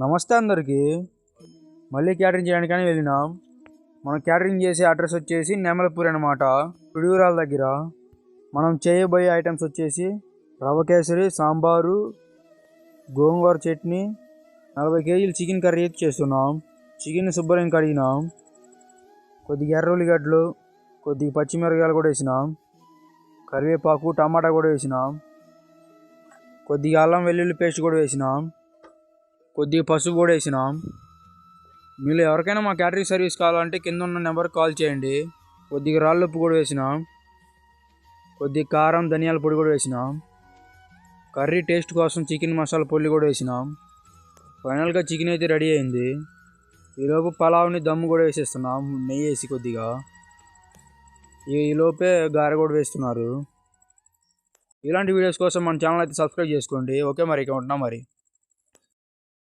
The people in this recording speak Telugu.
నమస్తే అందరికీ. మళ్ళీ క్యాటరింగ్ చేయడానికని వెళ్ళినాం. మనం క్యాటరింగ్ చేసే అడ్రస్ వచ్చేసి నెమలపూరి అనమాట పిడుగురాల దగ్గర. మనం చేయబోయే ఐటమ్స్ వచ్చేసి రవ కేసరి సాంబారు గోంగూర చట్నీ నలభై కేజీలు చికెన్ కర్రీ అయితే చేస్తున్నాం. చికెన్ శుభ్రంగా కడిగినాం. కొద్దిగా ఎర్ర ఉల్లిగడ్డలు కొద్దిగా పచ్చిమిరపకాయలు కూడా వేసినాం. కరివేపాకు టమాటా కూడా వేసినాం. కొద్దిగా అల్లం వెల్లుల్లి పేస్ట్ కూడా వేసినాం. కొద్దిగా పసుపు కూడా వేసినాం. మీరు ఎవరికైనా మా క్యాటరింగ్ సర్వీస్ కావాలంటే కింద ఉన్న నెంబర్కి కాల్ చేయండి. కొద్దిగా రాళ్ళు ఉప్పు కూడా వేసినాం. కొద్దిగా కారం ధనియాల పొడి కూడా వేసినాం. కర్రీ టేస్ట్ కోసం చికెన్ మసాలా పొడి కూడా వేసినాం. ఫైనల్గా చికెన్ అయితే రెడీ అయింది. ఈలోపు పలావ్ని దమ్ము కూడా వేసేస్తున్నాం. నెయ్యి వేసి కొద్దిగా. ఈలోపే గారె కూడా వేస్తున్నారు. ఇలాంటి వీడియోస్ కోసం మన ఛానల్ అయితే సబ్స్క్రైబ్ చేసుకోండి. ఓకే మరి ఇక ఉంటున్నాం మరి.